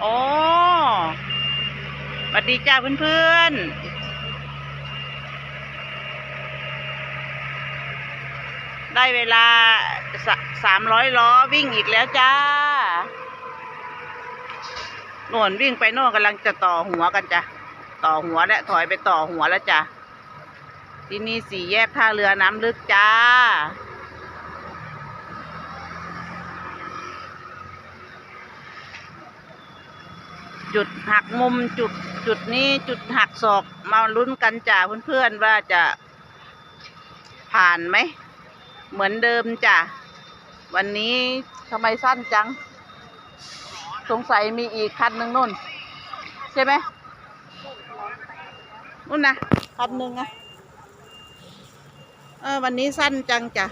โอ้สวัสดีจ้าเพื่อนๆ ได้เวลาสามร้อยล้อวิ่งอีกแล้วจ้าโน่นวิ่งไปโน่นกำลังจะต่อหัวกันจ้ะ ต่อหัวและถอยไปต่อหัวแล้วจ้ะ ที่นี่สี่แยกท่าเรือน้ำลึกจ้า จุดหักมุมจุดจุดนี้จุดหักศอกมาลุ้นกันจ้าเพื่อนๆว่าจะผ่านไหม เหมือนเดิมจ้ะวันนี้ทำไมสั้นจัง สงสัยมีอีกคันหนึ่งนู่น ใช่ไหมนู่นนะคันหนึ่งอะเออวันนี้สั้นจังจ้ะ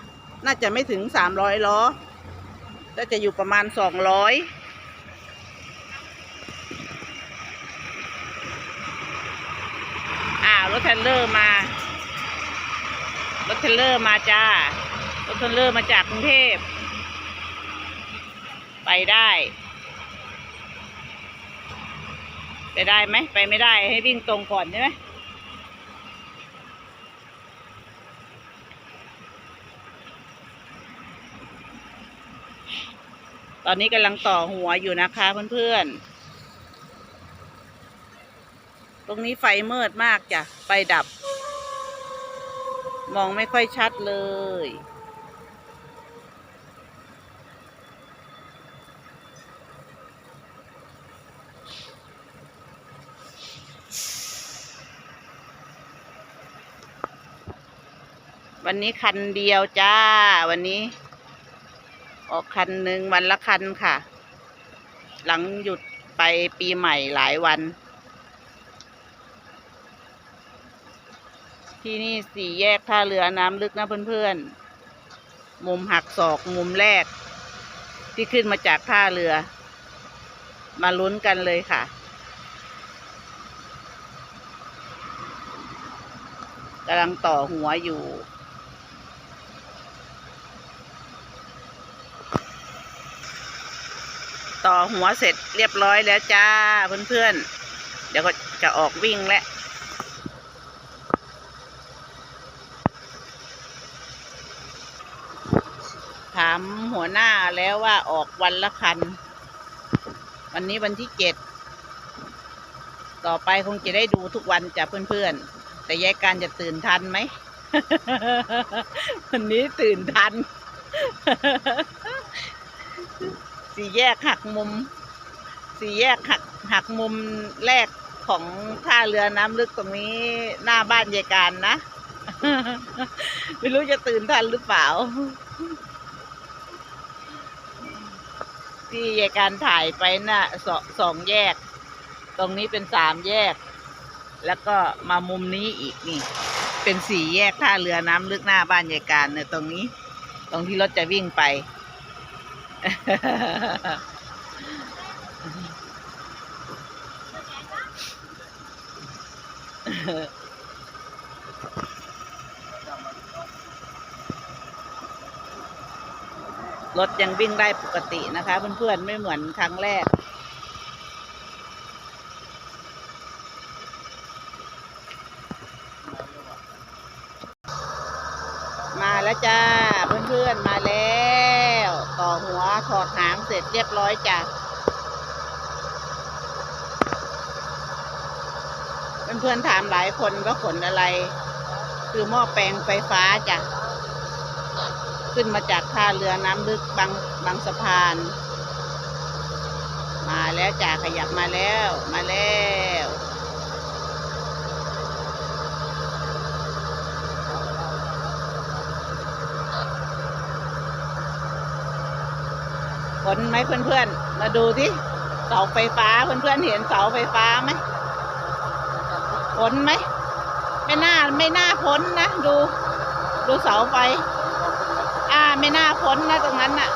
น่าจะไม่ถึงสามร้อยล้อน่าจะอยู่ประมาณสองร้อย อ่ารถ เทรลเลอร์มารถเทรลเลอร์มาจ้ารถเทรลเลอร์มาจากกรุงเทพ ไปได้ ไปได้ไหมไปไม่ได้ให้วิ่งตรงก่อนใช่ไหมตอนนี้กำลังต่อหัวอยู่นะคะเพื่อนๆ ตรงนี้ไฟมืดมากจ้ะไฟดับ มองไม่ค่อยชัดเลย วันนี้คันเดียวจ้า วันนี้ ออกคันหนึ่งวันละคันค่ะ หลังหยุดไปปีใหม่หลายวัน ที่นี่สี่แยกท่าเรือน้ำลึกนะเพื่อนๆ มุมหักศอกมุมแรก ที่ขึ้นมาจากท่าเรือ มาลุ้นกันเลยค่ะกำลังต่อหัวอยู่ ต่อหัวเสร็จเรียบร้อยแล้วจ้าเพื่อนๆ เดี๋ยวก็จะออกวิ่งแล้ว ถามหัวหน้าแล้วว่าออกวันละคัน วันนี้วันที่เจ็ด ต่อไปคงจะได้ดูทุกวันจ้ะเพื่อนๆ แต่ยายการจะตื่นทันไหม วันนี้ตื่นทัน สี่แยกหักมุม สี่แยกหักหักมุมแรกของท่าเรือน้ำลึกตรงนี้หน้าบ้านยายการนะ ไม่รู้จะตื่นทันหรือเปล่า ที่ยายการถ่ายไปน่ะสองสองแยก ตรงนี้เป็นสามแยก แล้วก็มามุมนี้อีกนี่ เป็นสี่แยกท่าเรือน้ำลึกหน้าบ้านยายการเนี่ยตรงนี้ ตรงที่รถจะวิ่งไป รถยังวิ่งได้ปกตินะคะ เพื่อนๆไม่เหมือนครั้งแรก มาแล้วจ้า เพื่อนๆมาแล้ว ต่อหัวถอดหางเสร็จเรียบร้อยจ้ะเพื่อนๆถามหลายคนว่าขนอะไร คือหม้อแปลงไฟฟ้าจ้ะ ขึ้นมาจากท่าเรือน้ำลึกบางบางสะพาน มาแล้วจ้าขยับมาแล้วมาแล้วขนไหมเพื่อนๆ มาดูที่เสาไฟฟ้าเพื่อนๆเห็นเสาไฟฟ้าไหมขนไหมไม่น่าไม่น่าพ้นนะ ดู ดูเสาไฟ ไม่น่าพ้นนะตรงนั้นน่ะ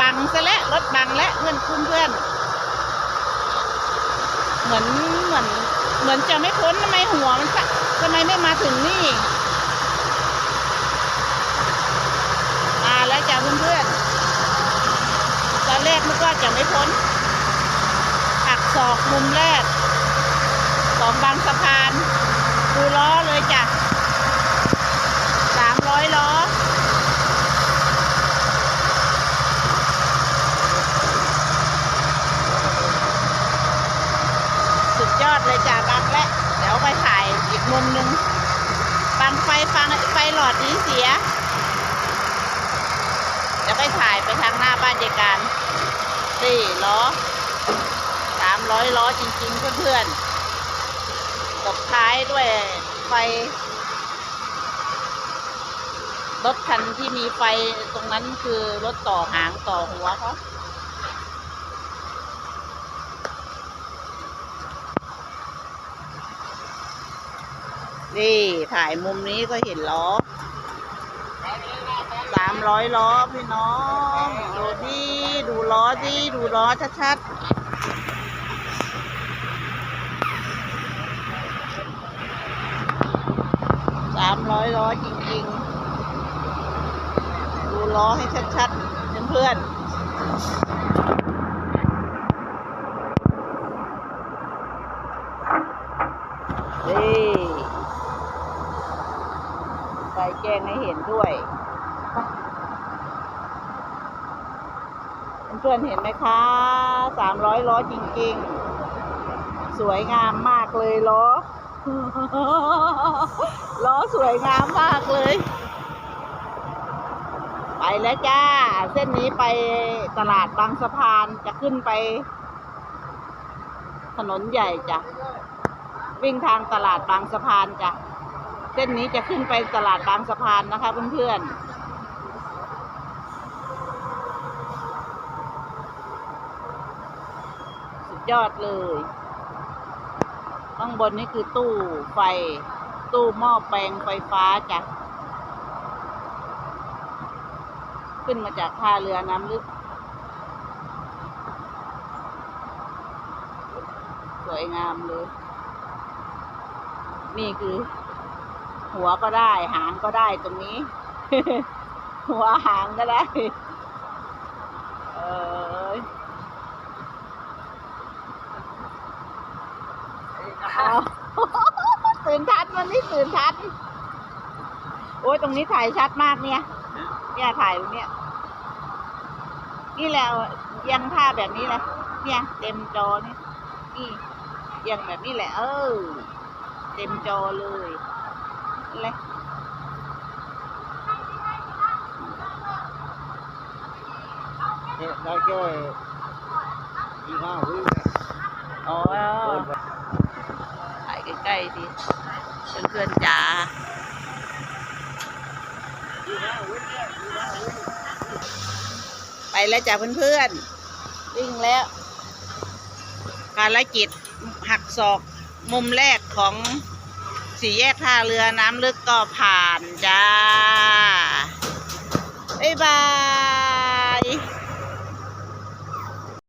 บังซะแล้วรถบังแล้วเพื่อนเพื่อนเหมือนเหมือน เหมือนจะไม่พ้นทำไมหัวมันทำไมไม่มาถึงนี่มาแล้วจ้ะเพื่อนๆตอนแรกนึกว่าจะไม่พ้นหักศอกมุมแรกของบางสะพานดูล้อเลยจ้ะสามร้อยล้อ สุดยอดเลยจ้ะบางและ เดี๋ยวไปถ่ายอีก มุมหนึ่งบางไฟฟังไฟหลอดนี้เสียเดี๋ยวไปถ่ายไปทางหน้าบ้านยายการสี่ล้อสามร้อยล้อจริงๆเพื่อนๆตบท้ายด้วยไฟรถคันที่มีไฟตรงนั้นคือรถต่อหางต่อหัวเขา นี่ถ่ายมุมนี้ก็เห็นล้อสามร้อยล้อพี่น้องดูดิดูล้อดิดูล้อชัดๆสามร้อยล้อจริงๆ ดูล้อให้ชัดๆ เพื่อนๆนี่ ไฟแจ้งให้เห็นด้วยเพื่อนเห็นไหมคะสามร้อยล้อจริงๆ สวยงามมากเลยล้อ ล้อสวยงามมากเลย ไปแล้วจ้า เส้นนี้ไปตลาดบางสะพานจะขึ้นไป ถนนใหญ่จ้ะ วิ่งทางตลาดบางสะพานจ้ะ เส้นนี้จะขึ้นไปตลาดบางสะพานนะคะเพื่อนๆสุดยอดเลย ข้างบนนี่คือตู้ไฟ ตู้หม้อแปลงไฟฟ้าจ้ะ ขึ้นมาจากท่าเรือน้ำลึก สวยงามเลย นี่คือ หัวก็ได้ หางก็ได้ตรงนี้ หัวหางก็ได้ เออาตื่นทันวันนี้ตื่นทันโอ้ยตรงนี้ถ่ายชัดมากเนี่ย เนี่ยถ่ายตรงเนี้ยนี่แหละเอียังท่าแบบนี้แหละเนี่ยเต็มจอนี่นี่ยังแบบนี้แหละ เออ เต็มจอเลย นั่นแหละได้แค่ยี่ห้าวิอ๋อถ่ายใกล้ๆดิเพื่อนๆจ๋าไปแล้วจ้ะเพื่อนๆวิ่งแล้ว ภารกิจหักศอกมุมแรกของ สี่แยกท่าเรือน้ำลึกก็ผ่านจ้า บ๊ายบาย